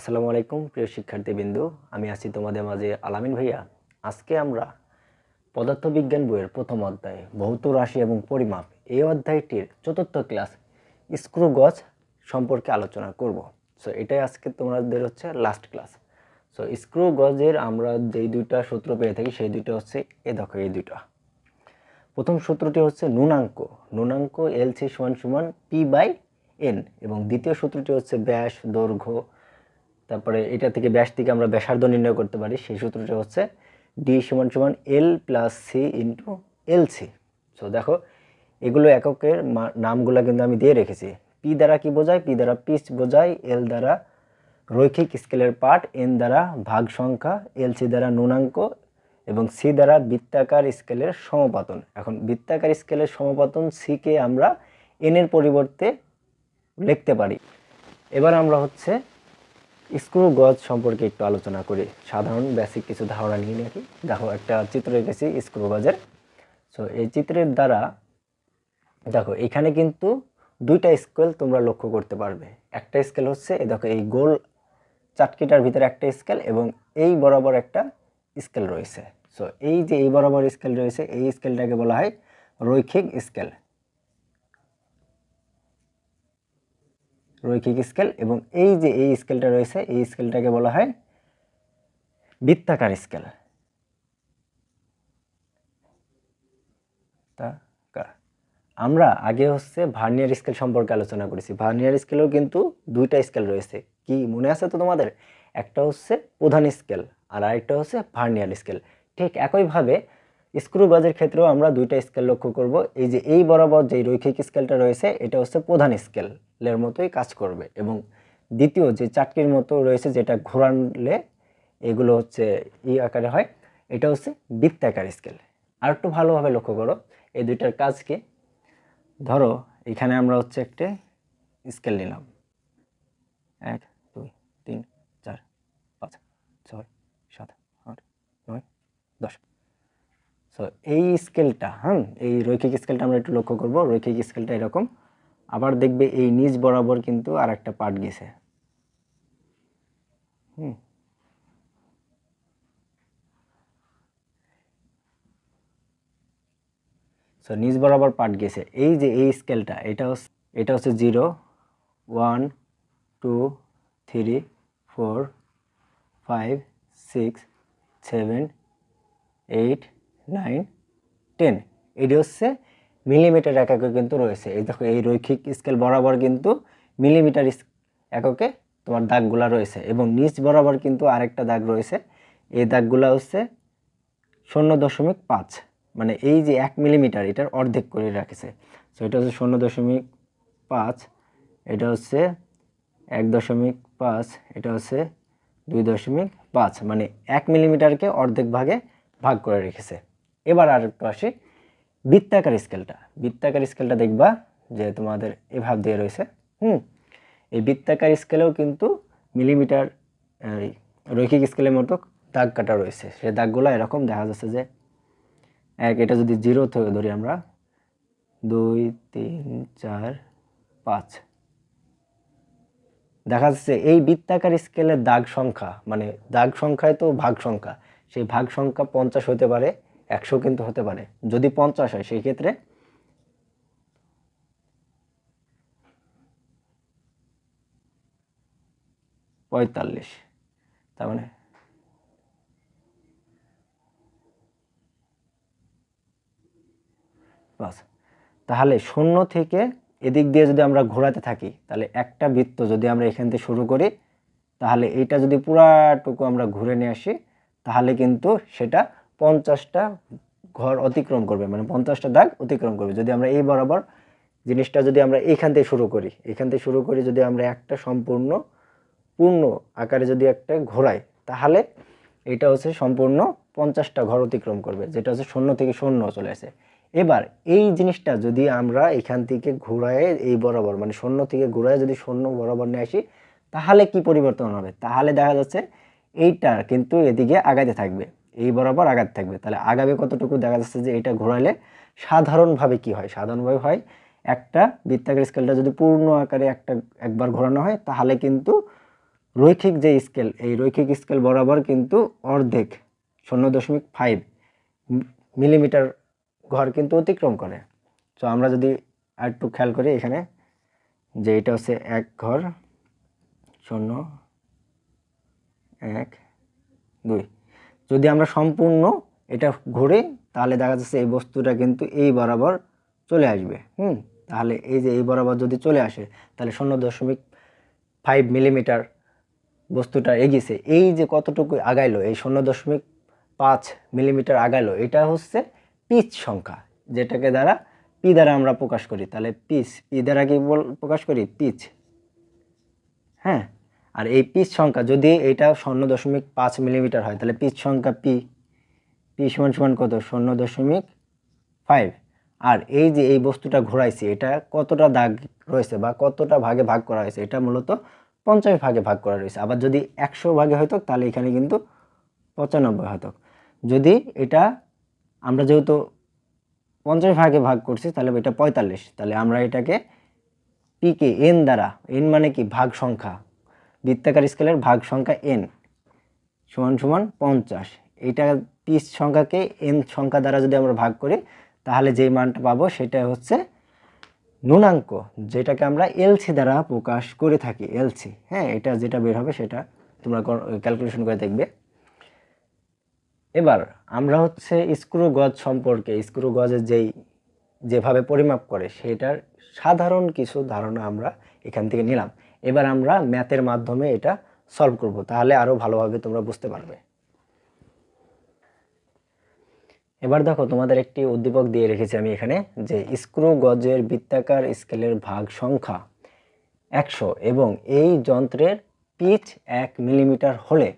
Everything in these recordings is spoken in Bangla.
আসসালামু আলাইকুম, প্রিয় শিক্ষার্থীবৃন্দু। আমি আছি তোমাদের মাঝে আলামিন ভাইয়া। আজকে আমরা পদার্থবিজ্ঞান বইয়ের প্রথম অধ্যায়, ভৌত রাশি এবং পরিমাপ এই অধ্যায়টির চতুর্থ ক্লাস, স্ক্রু গজ সম্পর্কে আলোচনা করব। সো এটাই আজকে তোমাদের হচ্ছে লাস্ট ক্লাস সো স্ক্রু গজের আমরা যেই দুইটা সূত্র পেয়ে থাকি, সেই দুইটা হচ্ছে এ দেখো, এই দুইটা। প্রথম সূত্রটি হচ্ছে নুনাঙ্ক নুনাঙ্ক এল সি সমান সমান পি বাই এন এবং দ্বিতীয় সূত্রটি হচ্ছে ব্যাস, দৈর্ঘ্য তারপরে এটা থেকে ব্যাস থেকে আমরা ব্যাসার্ধ নির্ণয় করতে পারি। সেই সূত্রটা হচ্ছে ডি সমান সমান L plus C into L C so দেখো, এগুলো এককের নামগুলো কিন্তু আমি দিয়ে রেখেছি। পি দ্বারা কি বোঝায়? পি দ্বারা পিচ বোঝায়। এল দ্বারা রৈখিক স্কেলের পার্ট এন দ্বারা ভাগ সংখ্যা এল সি দ্বারা নুনাঙ্ক এবং সি দ্বারা বৃত্তাকার স্কেলের সমপাতন। এখন বৃত্তাকার স্কেলের সমপাতন সিকে আমরা এনের পরিবর্তে লিখতে পারি। এবার আমরা হচ্ছে স্ক্রু গজ সম্পর্কে একটু আলোচনা করি। সাধারণ বেসিক কিছু ধারণা নিয়ে নাকি দেখো, একটা চিত্র এঁকেছি স্ক্রু গজের। সো এই চিত্রের দ্বারা দেখো, এখানে কিন্তু দুইটা স্কেল তোমরা লক্ষ্য করতে পারবে। একটা স্কেল হচ্ছে, এই দেখো, এই গোল চাটকিটার ভিতরে একটা স্কেল এবং এই বরাবর একটা স্কেল রয়েছে। সো এই যে এই বরাবর স্কেল রয়েছে, এই স্কেলটাকে বলা হয় রৈখিক স্কেল রৈখিক স্কেল এবং এই যে এই স্কেলটা রয়েছে, এই স্কেলটাকে বলা হয় বৃত্তাকার স্কেল। আমরা আগে হচ্ছে ভার্নিয়ার স্কেল সম্পর্কে আলোচনা করেছি। ভার্নিয়ার স্কেলেও কিন্তু দুইটা স্কেল রয়েছে। কি মনে আছে তো তোমাদের? একটা হচ্ছে প্রধান স্কেল আর আরেকটা হচ্ছে ভার্নিয়ার স্কেল। ঠিক একইভাবে স্ক্রু গজের ক্ষেত্রেও আমরা দুইটা স্কেল লক্ষ্য করব। এই যে এই বরাবর যে রৈখিক স্কেলটা রয়েছে, এটা হচ্ছে প্রধান স্কেলের মতোই কাজ করবে এবং দ্বিতীয় যে চাটকির মতো রয়েছে যেটা ঘোরানলে এগুলো হচ্ছে ই আকারে হয়, এটা হচ্ছে বৃত্তাকার স্কেল। আর একটু ভালোভাবে লক্ষ্য করো, এই দুইটার কাজকে ধরো, এখানে আমরা হচ্ছে একটা স্কেল নিলাম। এক, দুই, তিন, চার, পাঁচ, ছয়, সাত, আট, নয়, দশ। সো এই স্কেলটা হ্যাঁ এই রৈখিক স্কেলটা আমরা একটু লক্ষ্য করব। রৈখিক স্কেলটা এরকম। আবার দেখবে এই নিচ বরাবর কিন্তু আর একটা পার্ট গেছে। হুম। সো নিচ বরাবর পার্ট গেছে। এই যে এই স্কেলটা এটা হচ্ছে এটা হচ্ছে zero one two three four five six seven eight nine ten এটি হচ্ছে মিলিমিটার এককে কিন্তু রয়েছে। এই দেখো, এই রৈখিক স্কেল বরাবর কিন্তু মিলিমিটার এককে তোমার দাগগুলা রয়েছে এবং নিচ বরাবর কিন্তু আরেকটা দাগ রয়েছে। এই দাগগুলা হচ্ছে শূন্য দশমিক পাঁচ মানে এই যে এক মিলিমিটার এটার অর্ধেক করে রাখেছে। সো এটা হচ্ছে শূন্য দশমিক পাঁচ, এটা হচ্ছে এক দশমিক পাঁচ, এটা হচ্ছে দুই দশমিক পাঁচ মানে এক মিলিমিটারকে অর্ধেক ভাগে ভাগ করে রেখেছে। এবার আর একটু আসি। বৃত্তাকার স্কেলটা। বৃত্তাকার স্কেলটা দেখবা যে তোমাদের এভাব দিয়ে রয়েছে। হুম? এই বৃত্তাকার স্কেলেও কিন্তু মিলিমিটার রৈখিক স্কেলের মতো দাগ কাটা রয়েছে। সেই দাগগুলো এরকম দেখা যাচ্ছে যে এক, এটা যদি জিরো থেকে ধরি আমরা, দুই, তিন, চার, পাঁচ। দেখা যাচ্ছে এই বৃত্তাকার স্কেলের দাগ সংখ্যা মানে দাগ সংখ্যায় তো ভাগ সংখ্যা, সেই ভাগ সংখ্যা পঞ্চাশ হতে পারে। একশো কিন্তু হতে পারে। যদি পঞ্চাশ হয়, সেই ক্ষেত্রে পঁয়তাল্লিশ। তার মানে তাহলে শূন্য থেকে এদিক দিয়ে যদি আমরা ঘোরাতে থাকি, তাহলে একটা বৃত্ত যদি আমরা এখান থেকে শুরু করি, তাহলে এইটা যদি পুরাটুকু আমরা ঘুরে নিয়ে আসি, তাহলে কিন্তু সেটা পঞ্চাশটা ঘর অতিক্রম করবে মানে পঞ্চাশটা দাগ অতিক্রম করবে। যদি আমরা এই বরাবর জিনিসটা যদি আমরা এইখান থেকে শুরু করি, এখান থেকে শুরু করি যদি আমরা একটা সম্পূর্ণ, পূর্ণ আকারে যদি একটা ঘোরাই, তাহলে এটা হচ্ছে সম্পূর্ণ পঞ্চাশটা ঘর অতিক্রম করবে, যেটা হচ্ছে শূন্য থেকে শূন্য চলে আসে। এবার এই জিনিসটা যদি আমরা এখান থেকে ঘোরায় এই বরাবর মানে শূন্য থেকে ঘোরায় যদি শূন্য বরাবর নিয়ে আসি, তাহলে কি পরিবর্তন হবে? তাহলে দেখা যাচ্ছে এইটা কিন্তু এদিকে আগাতে থাকবে। এই বরাবর আগাতে থাকবে। তাহলে আগাবে কতটুকু দেখা যাচ্ছে যে এটা ঘোরালে সাধারণভাবে কি হয়? সাধারণভাবে হয় একটা বৃত্তাকার স্কেলটা যদি পূর্ণ আকারে একটা একবার ঘোরানো হয়, তাহলে কিন্তু রৈখিক যে স্কেল, এই রৈখিক স্কেল বরাবর কিন্তু অর্ধেক, শূন্য দশমিক ফাইভ মিলিমিটার ঘর কিন্তু অতিক্রম করে। তো আমরা যদি আর একটু খেয়াল করি এখানে, যে এটা হচ্ছে এক ঘর, শূন্য, এক, দুই। যদি আমরা সম্পূর্ণ এটা ঘুরে, তাহলে দেখা যাচ্ছে এই বস্তুটা কিন্তু এই বরাবর চলে আসবে, হুম? তাহলে এই যে এই বরাবর যদি চলে আসে, তাহলে শূন্য দশমিক ফাইভ মিলিমিটার বস্তুটা এগিয়েছে। এই যে কতটুকু আগাইলো, এই শূন্য দশমিক পাঁচ মিলিমিটার আগাইলো, এটা হচ্ছে পিচ সংখ্যা, যেটাকে দ্বারা পি দ্বারা আমরা প্রকাশ করি। তাহলে পিচ, পি দ্বারা কি প্রকাশ করি? পিচ। হ্যাঁ? আর এই পিচ সংখ্যা যদি এটা শূন্য দশমিক পাঁচ মিলিমিটার হয়, তাহলে পিচ সংখ্যা পি। পি সমান সমান কত? শূন্য দশমিক ফাইভ আর এই যে এই বস্তুটা ঘোরাইছি, এটা কতটা দাগ রয়েছে বা কতটা ভাগে ভাগ করা হয়েছে, এটা মূলত পঞ্চাশ ভাগে ভাগ করা রয়েছে। আবার যদি একশো ভাগে হয়তো তাহলে এখানে কিন্তু পঁচানব্বই হয়তো যদি এটা আমরা যেহেতু পঞ্চাশ ভাগে ভাগ করছি, তাহলে এটা পঁয়তাল্লিশ। তাহলে আমরা এটাকে পিকে এন দ্বারা এন মানে কি? ভাগ সংখ্যা। বৃত্তাকার স্কেলের ভাগ সংখ্যা এন সমান সমান পঞ্চাশ। এটা পিস সংখ্যাকে এন সংখ্যা দ্বারা যদি আমরা ভাগ করি, তাহলে যেই মানটা পাবো সেটা হচ্ছে নুনাঙ্ক যেটাকে আমরা এলসি দ্বারা প্রকাশ করে থাকি এলসি হ্যাঁ এটা যেটা বের হবে সেটা তোমরা ক্যালকুলেশন করে দেখবে। এবার আমরা হচ্ছে স্ক্রু গজ সম্পর্কে, স্ক্রু গজের যেই, যেভাবে পরিমাপ করে, সেটার সাধারণ কিছু ধারণা আমরা এখান থেকে নিলাম। এবার আমরা ম্যাথের মাধ্যমে এটা সলভ করব, তাহলে আরও ভালোভাবে তোমরা বুঝতে পারবে। এবার দেখো, তোমাদের একটি উদ্দীপক দিয়ে রেখেছি আমি এখানে, যে স্ক্রু গজের বৃত্তাকার স্কেলের ভাগ সংখ্যা একশো এবং এই যন্ত্রের পিচ এক মিলিমিটার হলে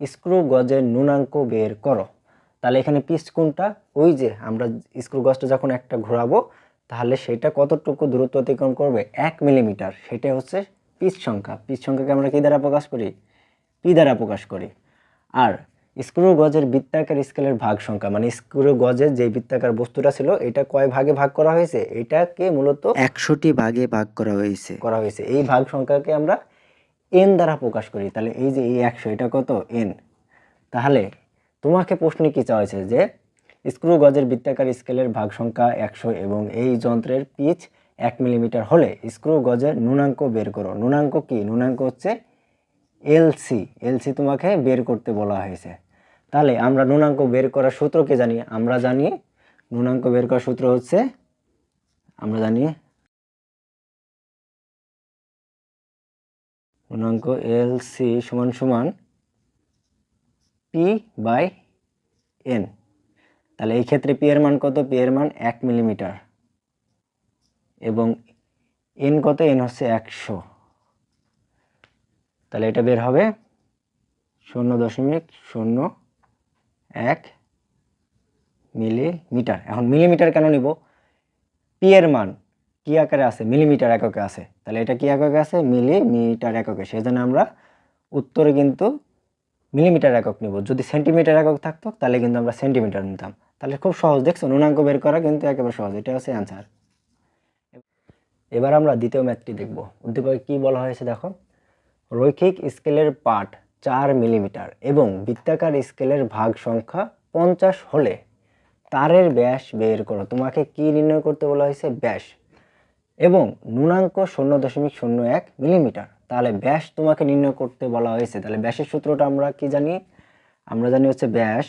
স্ক্রু গজের ন্যূনাঙ্ক বের করো। তাহলে এখানে পিচ কোনটা? ওই যে আমরা স্ক্রু গজটা যখন একটা ঘোরাবো, তাহলে সেটা কতটুকু দূরত্ব অতিক্রম করবে? এক মিলিমিটার সেটা হচ্ছে পিচ সংখ্যা পিচ সংখ্যাকে আমরা কী দ্বারা প্রকাশ করি? পি দ্বারা প্রকাশ করি। আর স্ক্রু গজের বৃত্তাকার স্কেলের ভাগ সংখ্যা মানে স্ক্রু গজের যে বৃত্তাকার বস্তুটা ছিল এটা কয় ভাগে ভাগ করা হয়েছে? এটাকে মূলত একশোটি ভাগে ভাগ করা হয়েছে। করা হয়েছে। এই ভাগ সংখ্যাকে আমরা এন দ্বারা প্রকাশ করি। তাহলে এই যে এই একশো এটা কত? এন। তাহলে তোমাকে প্রশ্নে কী চাওয়া হয়েছে যে স্ক্রু গজের বৃত্তাকার স্কেলের ভাগ সংখ্যা একশো এবং এই যন্ত্রের পিচ এক মিলিমিটার হলে স্ক্রু গজের ন্যূনাঙ্ক বের করো। ন্যূনাঙ্ক কি? ন্যূনাঙ্ক হচ্ছে এলসি। এলসি তোমাকে বের করতে বলা হয়েছে। তাহলে আমরা ন্যূনাঙ্ক বের করার সূত্রকে জানি? আমরা জানি ন্যূনাঙ্ক বের করার সূত্র হচ্ছে আমরা জানি গুণাঙ্ক এল সি সমান সমান পি বাই এন। তাহলে এই ক্ষেত্রে পি এর মান কত? পি এর মান এক মিলিমিটার। এবং এন কত? এন হচ্ছে একশো। তাহলে এটা বের হবে শূন্য দশমিক শূন্য এক মিলিমিটার। এখন মিলিমিটার কেন নিব? পি এর মান কি আকারে আছে? মিলিমিটার এককে আছে। তাহলে এটা কি এককে আছে? মিলিমিটার এককে। সেজন্য আমরা উত্তরে কিন্তু মিলিমিটার একক নিব। যদি সেন্টিমিটার একক থাকতো, তাহলে কিন্তু আমরা সেন্টিমিটার নিতাম। তাহলে খুব সহজ। দেখছ নুনাঙ্ক বের করা কিন্তু একেবারে সহজ। এটা হচ্ছে অ্যান্সার এবার আমরা দ্বিতীয় ম্যাথটি দেখব। উদ্দীপকে কি বলা হয়েছে দেখো? রৈখিক স্কেলের পাঠ চার মিলিমিটার এবং বৃত্তাকার স্কেলের ভাগ সংখ্যা পঞ্চাশ হলে তারের ব্যাস বের করো। তোমাকে কি নির্ণয় করতে বলা হয়েছে? ব্যাস। এবং ন্যূনাঙ্ক শূন্য দশমিক শূন্য এক মিলিমিটার। তাহলে ব্যাস তোমাকে নির্ণয় করতে বলা হয়েছে। তাহলে ব্যাসের সূত্রটা আমরা কি জানি? আমরা জানি হচ্ছে ব্যাস।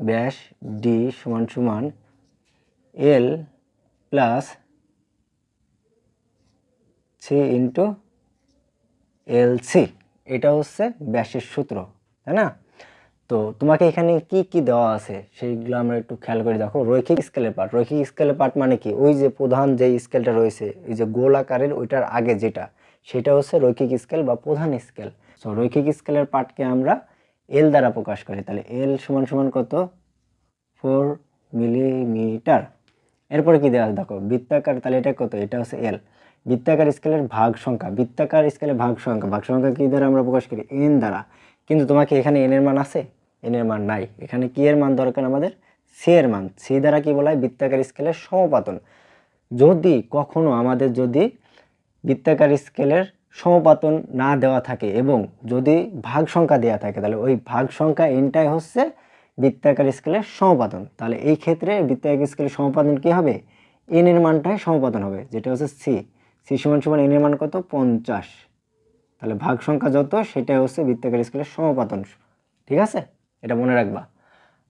ব্যাস ডি সমান সমান L plus C into L C এটা হচ্ছে ব্যাসের সূত্র, তাই না? তো তোমাকে এখানে কি কি দেওয়া আছে সেইগুলো আমরা একটু খেয়াল করে দেখো। রৈখিক স্কেলের পার্ট। রৈখিক স্কেলের পার্ট মানে কি? ওই যে প্রধান যে স্কেলটা রয়েছে, এই যে গোল আকারের ওইটার আগে যেটা, সেটা হচ্ছে রৈখিক স্কেল বা প্রধান স্কেল। সো রৈখিক স্কেলের পার্টকে আমরা এল দ্বারা প্রকাশ করি। তাহলে এল সমান সমান কত? ফোর মিলিমিটার এরপরে কি দেওয়া দেখো, বৃত্তাকার তাহলে এটা কত? এটা হচ্ছে এল বৃত্তাকার স্কেলের ভাগ সংখ্যা। বৃত্তাকার স্কেলের ভাগ সংখ্যা। ভাগ সংখ্যা কি দ্বারা আমরা প্রকাশ করি? এন দ্বারা। কিন্তু তোমাকে এখানে এনের মান আছে? এনের মান নাই। এখানে কি এর মান দরকার আমাদের? সি এর মান। সি দ্বারা কি বলা হয়? বৃত্তাকার স্কেলের সমপাতন। যদি কখনো আমাদের যদি বৃত্তাকার স্কেলের সমপাতন না দেওয়া থাকে এবং যদি ভাগ সংখ্যা দেওয়া থাকে, তাহলে ওই ভাগ সংখ্যা এনটাই হচ্ছে বৃত্তাকার স্কেলের সমপাতন তাহলে এই ক্ষেত্রে বৃত্তাকার স্কেলের সমপাতন কী হবে? এন এর মানটাই সমপাতন হবে, যেটা হচ্ছে সি। সি সমান সমান এন এর মান কত? পঞ্চাশ। তাহলে ভাগ সংখ্যা যত, সেটাই হচ্ছে বৃত্তাকার স্কেলের সমপাতন ঠিক আছে? এটা মনে রাখবা।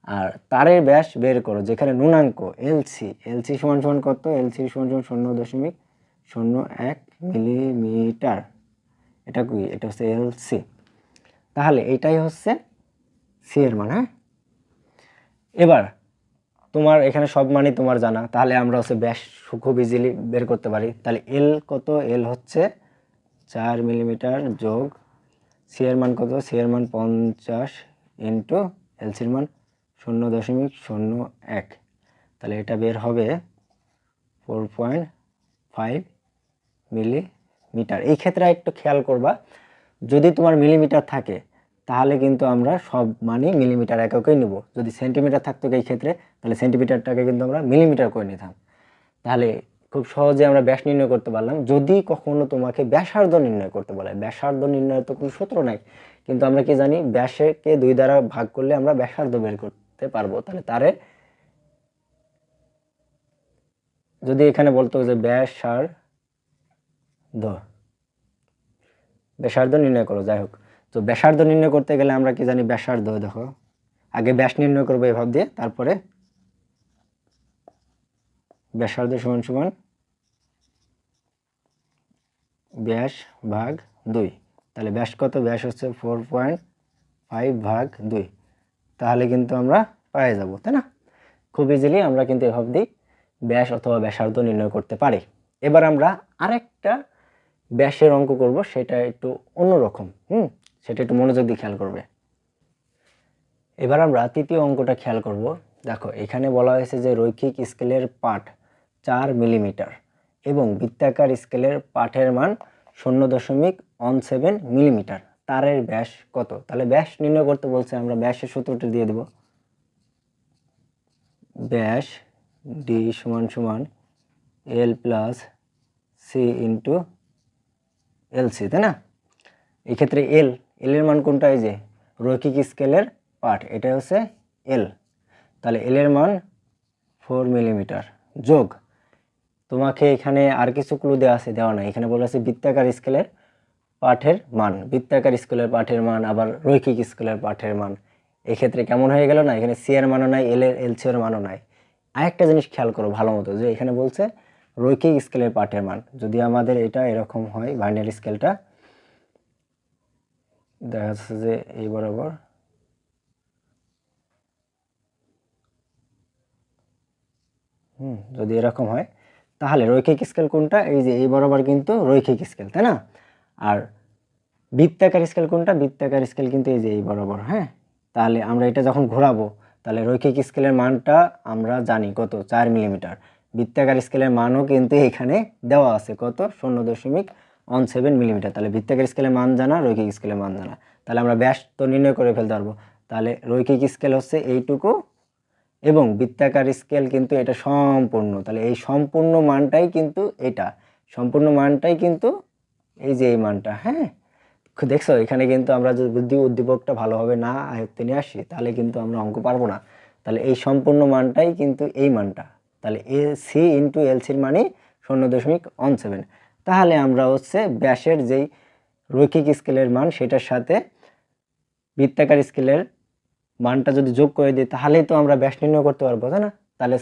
আর তারের ব্যাস বের করো, যেখানে নুনাঙ্ক, এলসি। এলসি সমান সমান কত? এলসি সমান সমান শূন্য দশমিক শূন্য এক মিলিমিটার। এটা কি? এটা হচ্ছে এলসি। তাহলে এটাই হচ্ছে সি এর মান হ্যাঁ? এবার, তোমার এখানে সব মানই তোমার জানা, তাহলে আমরা হচ্ছে ব্যাস খুব ইজিলি বের করতে পারি। তাহলে এল কত? এল হচ্ছে চার মিলিমিটার যোগ সি এর মান কত? সি এর মান পঞ্চাশ ইন্টু এলসির মান শূন্য দশমিক শূন্য এক। তাহলে এটা বের হবে ফোর পয়েন্ট ফাইভ মিলিমিটার এই ক্ষেত্রে একটু খেয়াল করবা, যদি তোমার মিলিমিটার থাকে তাহলে কিন্তু আমরা সব মানই মিলিমিটার এককেই নেব। যদি সেন্টিমিটার থাকতো এই ক্ষেত্রে, তাহলে সেন্টিমিটারটাকে কিন্তু আমরা মিলিমিটার করে নিতাম। তাহলে খুব সহজে আমরা ব্যাস নির্ণয় করতে পারলাম। যদি কখনো তোমাকে ব্যাসার্ধ নির্ণয় করতে বলে, ব্যাসার্ধ নির্ণয়ের তো কোনো সূত্র নাই, কিন্তু আমরা কি জানি ব্যাসকে দুই দ্বারা ভাগ করলে আমরা ব্যাসার্ধ বের করতে পারব। তাহলে তারে যদি এখানে বলতো যে ব্যাসার্ধ ব্যাসার্ধ নির্ণয় করো, যাই হোক। তো ব্যাসার্ধ নির্ণয় করতে গেলে আমরা কি জানি ব্যাসার্ধ, দেখো। আগে ব্যাস নির্ণয় করব এভাব দিয়ে, তারপরে ব্যাসার্ধ সমান সমান ব্যাস ভাগ দুই। তাহলে ব্যাস কত? ব্যাস হচ্ছে ফোর পয়েন্ট ফাইভ ভাগ দুই। তাহলে কিন্তু আমরা পেয়ে যাব, তাই না? খুব ইজিলি আমরা কিন্তু এভাব দিই ব্যাস অথবা ব্যাসার্ধ নির্ণয় করতে পারি। এবার আমরা আরেকটা ব্যাসের অঙ্ক করব, সেটা একটু অন্যরকম, হুম? সেটা একটু মনোযোগ দিয়ে খেয়াল করবে। এবার আমরা তৃতীয় অঙ্কটা খেয়াল করব। দেখো, এখানে বলা হয়েছে যে রৈখিক স্কেলের পাঠ চার মিলিমিটার এবং বৃত্তাকার স্কেলের পাঠের মান শূন্য দশমিক ওয়ান সেভেন মিলিমিটার। তারের ব্যাস কত? তাহলে ব্যাস নির্ণয় করতে বলছে, আমরা ব্যাসের সূত্রটি দিয়ে দেব। ব্যাস ডি সমান সমান L plus C into L C তাই না? এক্ষেত্রে এল এল এর মান কোনটা এই যে? রৈখিক স্কেলের পার্ট এটা হচ্ছে এল। তাহলে এল এর মান ফোর মিলিমিটার যোগ। তোমাকে এখানে আর কিছু ক্লু দেওয়া আছে, দেওয়া নাই। এখানে বলা আছে বৃত্তাকার স্কেলের পাঠের মান। বৃত্তাকার স্কেলের পাঠের মান, আবার রৈখিক স্কেলের পাঠের মান। এক্ষেত্রে কেমন হয়ে গেল না? এখানে সি এর মানও নাই এল এর এল সি মানও নাই। আরেকটা জিনিস খেয়াল করো ভালো মতো, যে এখানে বলছে রৈখিক স্কেলের পাঠের মান। যদি আমাদের এটা এরকম হয় বাইনারি স্কেলটা দেখা যাচ্ছে যে এই বরাবর। হুম, যদি এরকম হয়, তাহলে রৈখিক স্কেল কোনটা? এই যে এই বরাবর কিন্তু রৈখিক স্কেল তাই না? আর বৃত্তাকার স্কেল কোনটা? বৃত্তাকার স্কেল কিন্তু এই যে এই বরাবর হ্যাঁ? তাহলে আমরা এটা যখন ঘোরাবো, তাহলে রৈখিক স্কেলের মানটা আমরা জানি কত? চার মিলিমিটার বৃত্তাকার স্কেলের মানও কিন্তু এখানে দেওয়া আছে কত? শূন্য দশমিক ওয়ান সেভেন মিলিমিটার তাহলে বৃত্তাকার স্কেলে মান জানা, রৈখিক স্কেলে মান জানা। তাহলে আমরা ব্যাস তো নির্ণয় করে ফেলতে পারব। তাহলে রৈখিক স্কেল হচ্ছে এইটুকু এবং বৃত্তাকার স্কেল কিন্তু এটা সম্পূর্ণ। তাহলে এই সম্পূর্ণ মানটাই কিন্তু এটা। সম্পূর্ণ মানটাই কিন্তু এই যে এই মানটা হ্যাঁ? দেখছ, এখানে কিন্তু আমরা যদি উদ্দীপকটা ভালোভাবে না আয়ত্তে নিয়ে আসি, তাহলে কিন্তু আমরা অঙ্ক পারব না। তাহলে এই সম্পূর্ণ মানটাই কিন্তু এই মানটা। তাহলে এ সি ইন্টু এলসির মানে শূন্য দশমিক ওয়ান সেভেন তাহলে আমরা হচ্ছে ব্যাসের যেই রৈখিক স্কেলের মান, সেটার সাথে বৃত্তাকার স্কেলের মানটা যদি যোগ করে দিই, তাহলেই তো আমরা ব্যাস নির্ণয় করতে পারব, তাই না? তাহলে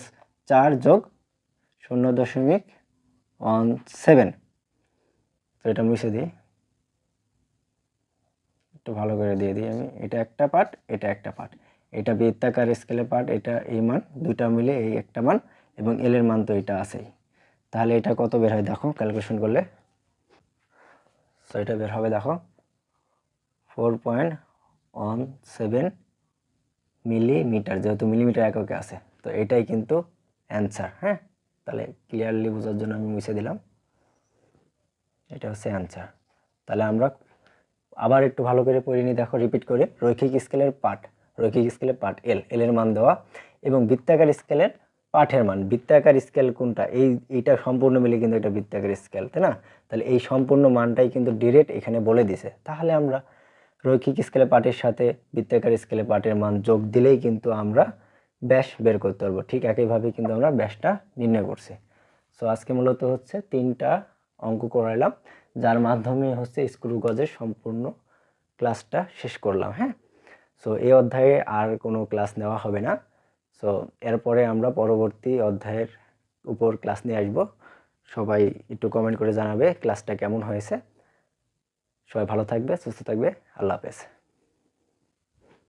চার যোগ শূন্য দশমিক ওয়ান সেভেন। তো এটা মুছে দিই। একটু ভালো করে দিয়ে দিই আমি। এটা একটা পার্ট এটা একটা পার্ট এটা বৃত্তাকার স্কেলের পার্ট এটা এই মান দুটা মিলে এই একটা মান, এবং এলের মান তো এটা আছেই। তাহলে এটা কত বের হয় দেখো ক্যালকুলেশন করলে। তো এটা বের হবে দেখো four point one seven millimetre যেহেতু মিলিমিটার এককে আছে। তো এটাই কিন্তু অ্যান্সার হ্যাঁ? তাহলে ক্লিয়ারলি বোঝার জন্য আমি মুছে দিলাম। এটা হচ্ছে অ্যান্সার তাহলে আমরা আবার একটু ভালো করে পড়ে নিই, দেখো রিপিট করে। রৈখিক স্কেলের পার্ট রৈখিক স্কেলের পার্ট এল এল এর মান দেওয়া এবং বৃত্তাকার স্কেলের পাঠের মান, বৃত্তাকার স্কেল কোনটা? এই, এইটা সম্পূর্ণ মিলে কিন্তু একটা বৃত্তাকার স্কেল তাই না? তাহলে এই সম্পূর্ণ মানটাই কিন্তু ডিরেক্ট এখানে বলে দিছে। তাহলে আমরা রৈখিক স্কেলে পাঠের সাথে বৃত্তাকার স্কেলে পাঠের মান যোগ দিলেই কিন্তু আমরা ব্যাস বের করতে পারব। ঠিক একইভাবে কিন্তু আমরা ব্যাসটা নির্ণয় করছি। সো আজকে মূলত হচ্ছে তিনটা অঙ্ক করাইলাম, যার মাধ্যমে হচ্ছে স্ক্রু গজের সম্পূর্ণ ক্লাসটা শেষ করলাম হ্যাঁ? সো এই অধ্যায়ে আর কোনো ক্লাস নেওয়া হবে না। সো এরপরে আমরা পরবর্তী অধ্যায়ের উপর ক্লাস নিয়ে আসব। সবাই একটু কমেন্ট করে জানাবে ক্লাসটা কেমন হয়েছে। সবাই ভালো থাকবে, সুস্থ থাকবে। আল্লাহ হাফেজ।